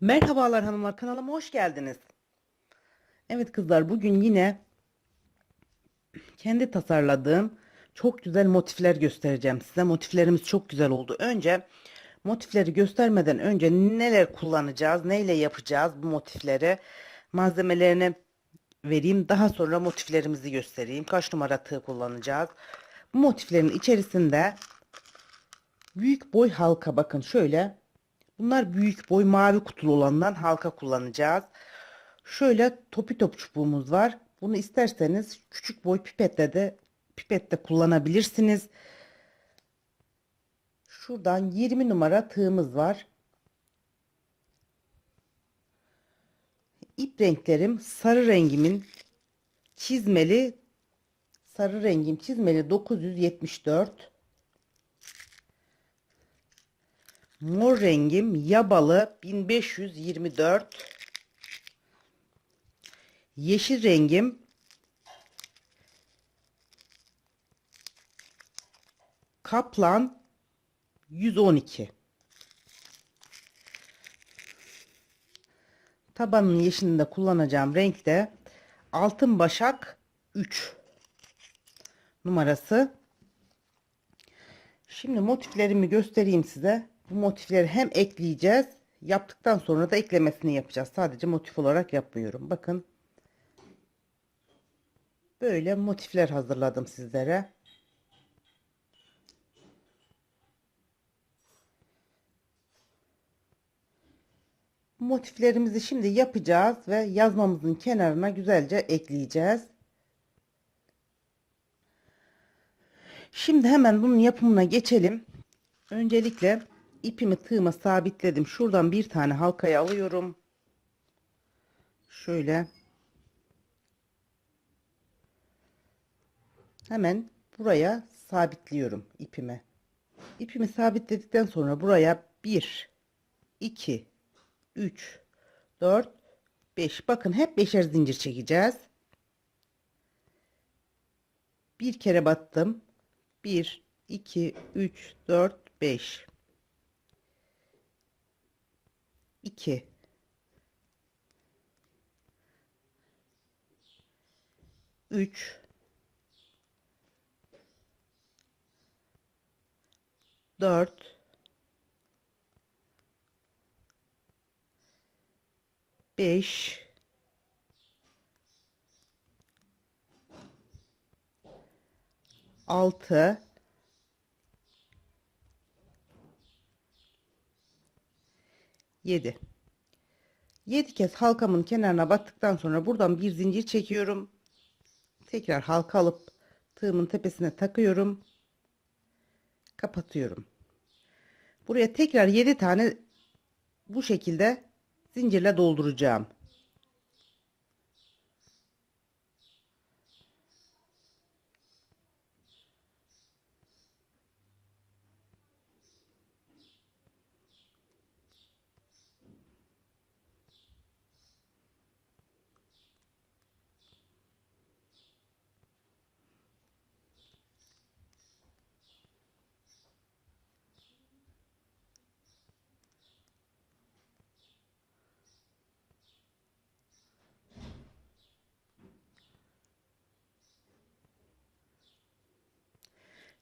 Merhabalar hanımlar kanalıma hoş geldiniz. Evet kızlar bugün yine kendi tasarladığım çok güzel motifler göstereceğim size. Motiflerimiz çok güzel oldu. Önce motifleri göstermeden önce neler kullanacağız, neyle yapacağız bu motifleri malzemelerini vereyim. Daha sonra motiflerimizi göstereyim. Kaç numara tığ kullanacağız. Bu motiflerin içerisinde büyük boy halka bakın şöyle Bunlar büyük boy mavi kutulu olandan halka kullanacağız. Şöyle topi top çubuğumuz var. Bunu isterseniz küçük boy pipetle de pipette kullanabilirsiniz. Şuradan 20 numara tığımız var. İp renklerim sarı rengimin çizmeli sarı rengim çizmeli 974 Mor rengim yabalı 1524. Yeşil rengim kaplan 112. Tabanın yeşilinde kullanacağım renk de altın başak 3 numarası. Şimdi motiflerimi göstereyim size. Bu motifleri hem ekleyeceğiz. Yaptıktan sonra da eklemesini yapacağız. Sadece motif olarak yapmıyorum. Bakın. Böyle motifler hazırladım sizlere. Motiflerimizi şimdi yapacağız ve yazmamızın kenarına güzelce ekleyeceğiz. Şimdi hemen bunun yapımına geçelim. Öncelikle ipimi tığıma sabitledim. Şuradan bir tane halkayı alıyorum. Şöyle. Hemen buraya sabitliyorum ipimi. İpimi sabitledikten sonra buraya 1 2 3 4 5 bakın hep beşer zincir çekeceğiz. Bir kere battım. 1 2 3 4 5 2 3 4 5 6 7 7 kez halkamın kenarına battıktan sonra buradan bir zincir çekiyorum. Tekrar halka alıp tığımın tepesine takıyorum. Kapatıyorum. Buraya tekrar 7 tane bu şekilde zincirle dolduracağım.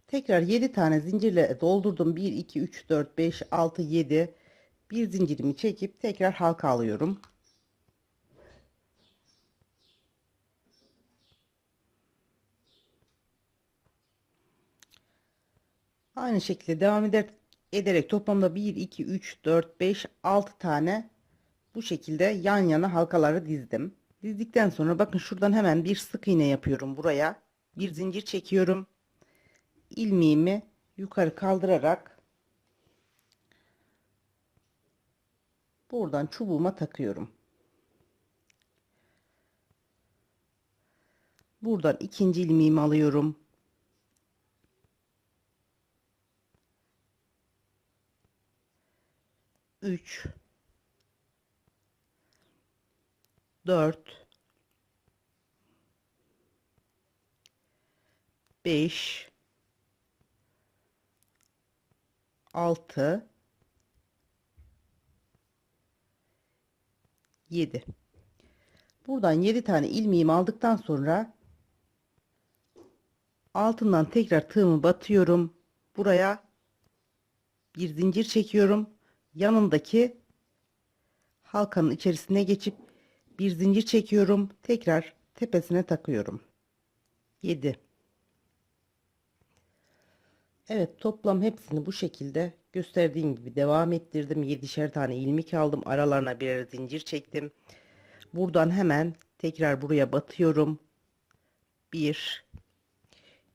Tekrar 7 tane zincirle doldurdum. 1, 2, 3, 4, 5, 6, 7. Bir zincirimi çekip tekrar halka alıyorum. Aynı şekilde devam eder, ederek toplamda 1, 2, 3, 4, 5, 6 tane bu şekilde yan yana halkaları dizdim. Dizdikten sonra bakın şuradan hemen bir sık iğne yapıyorum buraya. Bir zincir çekiyorum ilmeğimi yukarı kaldırarak buradan çubuğuma takıyorum. Buradan ikinci ilmeğimi alıyorum. Üç, dört, beş, 6 7. Buradan 7 tane ilmeğimi aldıktan sonra altından tekrar tığımı batıyorum. Buraya bir zincir çekiyorum. Yanındaki halkanın içerisine geçip bir zincir çekiyorum. Tekrar tepesine takıyorum. 7. Evet toplam hepsini bu şekilde gösterdiğim gibi devam ettirdim. 7'şer tane ilmek aldım. Aralarına birer zincir çektim. Buradan hemen tekrar buraya batıyorum. 1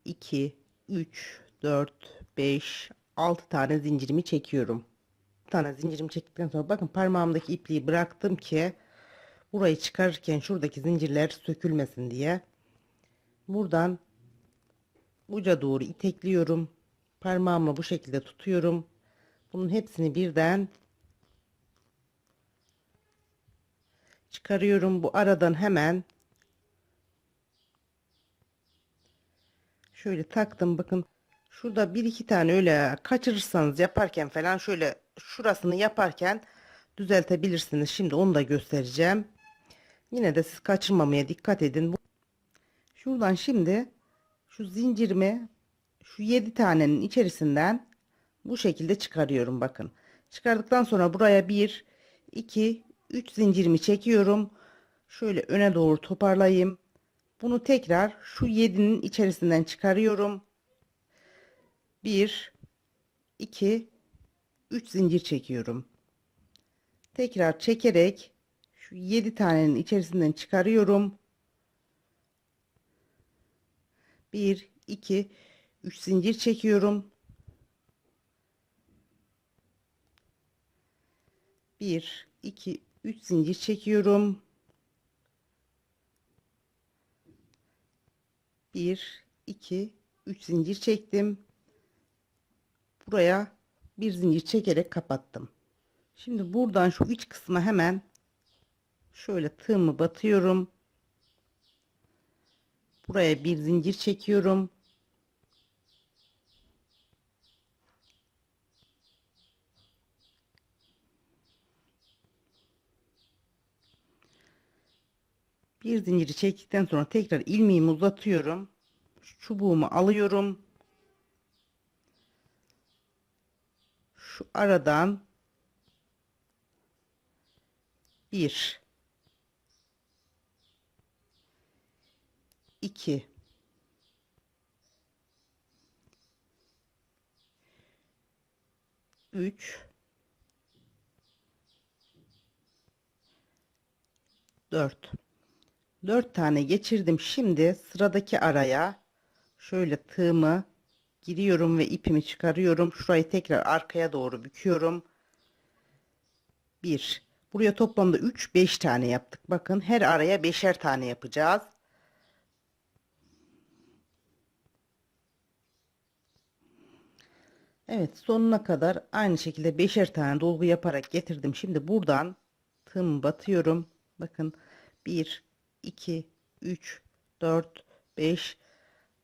2 3 4 5 6 tane zincirimi çekiyorum. Bir tane zincirimi çektikten sonra bakın parmağımdaki ipliği bıraktım ki burayı çıkarırken şuradaki zincirler sökülmesin diye. Buradan uca doğru itekliyorum. Parmağımla bu şekilde tutuyorum. Bunun hepsini birden çıkarıyorum. Bu aradan hemen şöyle taktım. Bakın şurada bir iki tane öyle kaçırırsanız yaparken falan şöyle şurasını yaparken düzeltebilirsiniz. Şimdi onu da göstereceğim. Yine de siz kaçırmamaya dikkat edin. Şuradan şimdi şu zincirimi şu 7 tanenin içerisinden bu şekilde çıkarıyorum bakın. Çıkardıktan sonra buraya 1 2 3 zincirimi çekiyorum. Şöyle öne doğru toparlayayım. Bunu tekrar şu 7'nin içerisinden çıkarıyorum. 1 2 3 zincir çekiyorum. Tekrar çekerek şu 7 tanenin içerisinden çıkarıyorum. 1 2 3 zincir çekiyorum. 1 2 3 zincir çekiyorum. 1 2 3 zincir çektim. Buraya bir zincir çekerek kapattım. Şimdi buradan şu iç kısma hemen şöyle tığımı batıyorum. Buraya bir zincir çekiyorum. Bir zinciri çektikten sonra tekrar ilmeğimi uzatıyorum. Şu çubuğumu alıyorum. Şu aradan bir iki üç dört 4 tane geçirdim. Şimdi sıradaki araya şöyle tığımı giriyorum ve ipimi çıkarıyorum. Şurayı tekrar arkaya doğru büküyorum. 1 Buraya toplamda 3 5 tane yaptık. Bakın her araya 5'er tane yapacağız. Evet sonuna kadar aynı şekilde 5'er tane dolgu yaparak getirdim. Şimdi buradan tığımı batıyorum. Bakın 1 2 3 4 5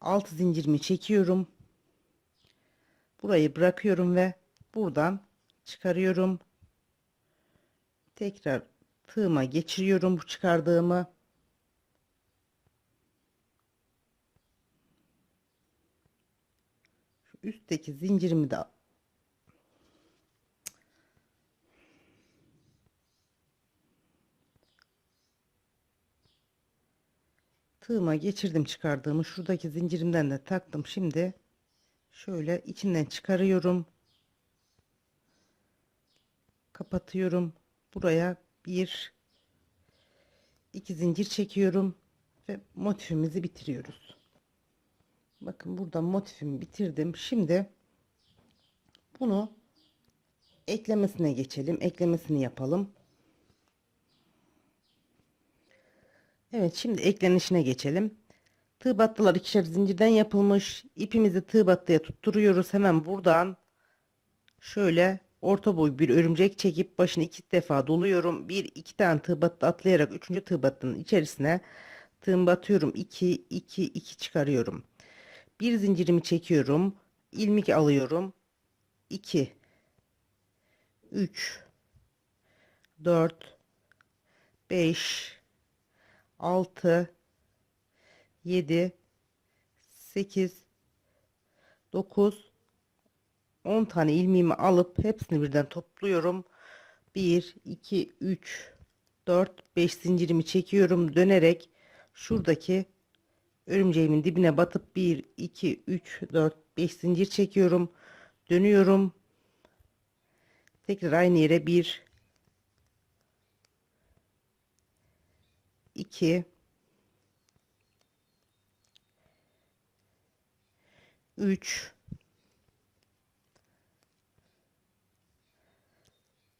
6 zincirimi çekiyorum. Burayı bırakıyorum ve buradan çıkarıyorum. Tekrar tığıma geçiriyorum bu çıkardığımı. Şu üstteki zincirimi de tığıma geçirdim çıkardığımı. Şuradaki zincirimden de taktım. Şimdi şöyle içinden çıkarıyorum. Kapatıyorum. Buraya bir iki zincir çekiyorum ve motifimizi bitiriyoruz. Bakın burada motifimi bitirdim. Şimdi bunu eklemesine geçelim. Eklemesini yapalım Evet şimdi eklenişine geçelim. Tığ battılar ikişer zincirden yapılmış. İpimizi tığ battıya tutturuyoruz. Hemen buradan şöyle orta boy bir örümcek çekip başını iki defa doluyorum. Bir iki tane tığ battı atlayarak üçüncü tığ battının içerisine tığım batıyorum. 2 2 2 çıkarıyorum. Bir zincirimi çekiyorum. ilmik alıyorum. 2 3 4 5 6 7 8 9 10 tane ilmeğimi alıp hepsini birden topluyorum. 1 2 3 4 5 zincirimi çekiyorum dönerek şuradaki örümceğimin dibine batıp 1 2 3 4 5 zincir çekiyorum. Dönüyorum. Tekrar aynı yere 1 2 3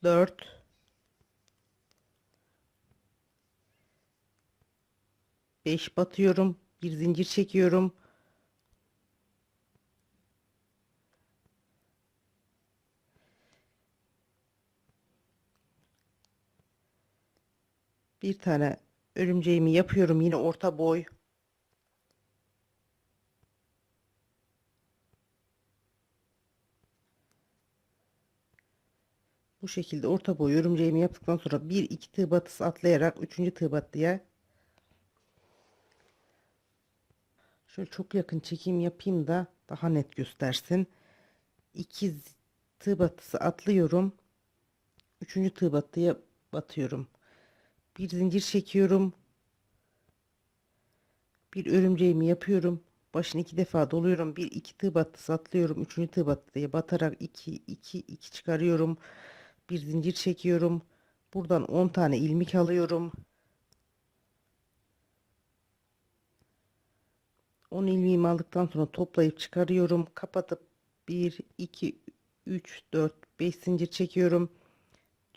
4 5 batıyorum. Bir zincir çekiyorum. Bir tane örümceğimi yapıyorum yine orta boy. Bu şekilde orta boy örümceğimi yaptıktan sonra bir iki tığ batısı atlayarak üçüncü tığ battıya şöyle çok yakın çekim yapayım da daha net göstersin. İki z- tığ batısı atlıyorum. Üçüncü tığ battıya batıyorum. Bir zincir çekiyorum. Bir örümceğimi yapıyorum. Başını iki defa doluyorum. Bir iki tığ battısı atlıyorum. Üçüncü tığ battıya batarak iki iki iki çıkarıyorum. Bir zincir çekiyorum. Buradan 10 tane ilmek alıyorum. 10 ilmeğimi aldıktan sonra toplayıp çıkarıyorum. Kapatıp 1 2 3 4 5 zincir çekiyorum.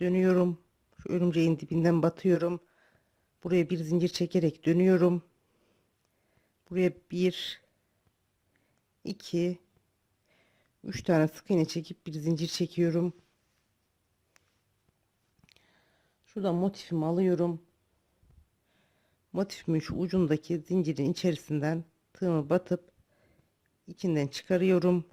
Dönüyorum. Şu örümceğin dibinden batıyorum. Buraya bir zincir çekerek dönüyorum. Buraya 1 2 3 tane sık iğne çekip bir zincir çekiyorum. Şuradan motifimi alıyorum. Motifimin şu ucundaki zincirin içerisinden tığımı batıp içinden çıkarıyorum.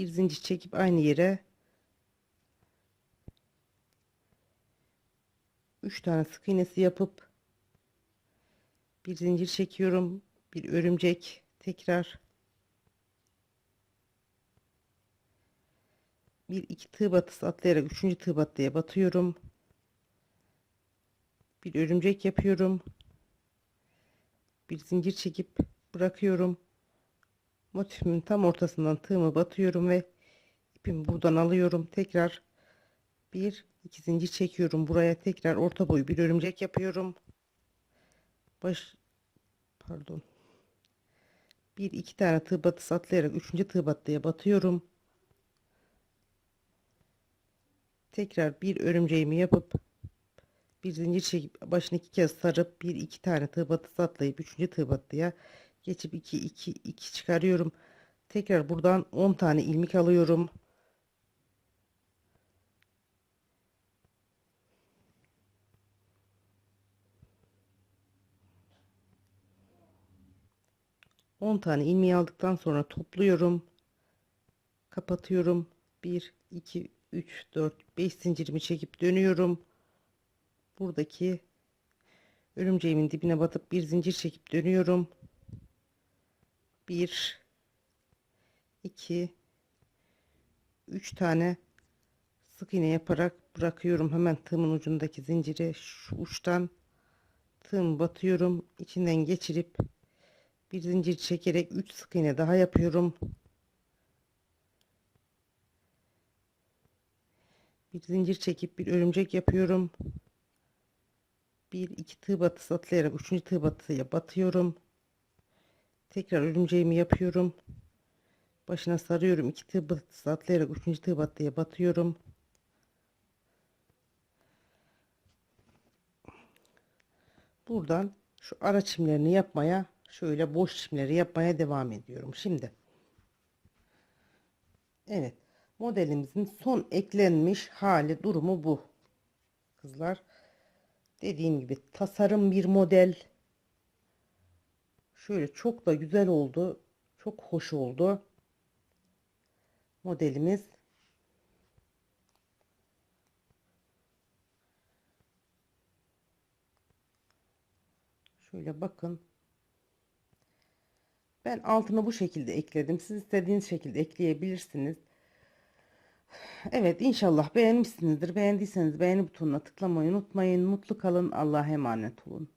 Bir zincir çekip aynı yere 3 tane sık iğnesi yapıp bir zincir çekiyorum. Bir örümcek tekrar bir iki tığ batısı atlayarak üçüncü tığ battıya batıyorum. Bir örümcek yapıyorum. Bir zincir çekip bırakıyorum. Motifimin tam ortasından tığımı batıyorum ve ipimi buradan alıyorum. Tekrar bir iki zincir çekiyorum. Buraya tekrar orta boy bir örümcek yapıyorum. Baş pardon. Bir iki tane tığ batısı atlayarak üçüncü tığ battıya batıyorum. Tekrar bir örümceğimi yapıp bir zincir çekip başını iki kez sarıp bir iki tane tığ batısı atlayıp üçüncü tığ battıya geçip iki iki iki çıkarıyorum. Tekrar buradan 10 tane ilmek alıyorum. On tane ilmeği aldıktan sonra topluyorum. Kapatıyorum. 1 2 3 4 5 zincirimi çekip dönüyorum. Buradaki örümceğimin dibine batıp bir zincir çekip dönüyorum. 1 2 3 tane sık iğne yaparak bırakıyorum. Hemen tığımın ucundaki zinciri şu uçtan tığımı batıyorum. İçinden geçirip bir zincir çekerek 3 sık iğne daha yapıyorum. Bir zincir çekip bir örümcek yapıyorum. Bir iki tığ batısı atlayarak üçüncü tığ batısıya batıyorum tekrar örümceğimi yapıyorum. Başına sarıyorum. İki tığ batısı atlayarak üçüncü tığ battıya batıyorum. Buradan şu ara çimlerini yapmaya şöyle boş çimleri yapmaya devam ediyorum. Şimdi evet modelimizin son eklenmiş hali durumu bu. Kızlar dediğim gibi tasarım bir model şöyle çok da güzel oldu Çok hoş oldu. Modelimiz. Şöyle bakın. Ben altını bu şekilde ekledim. Siz istediğiniz şekilde ekleyebilirsiniz. Evet inşallah beğenmişsinizdir. Beğendiyseniz beğeni butonuna tıklamayı unutmayın. Mutlu kalın. Allah'a emanet olun.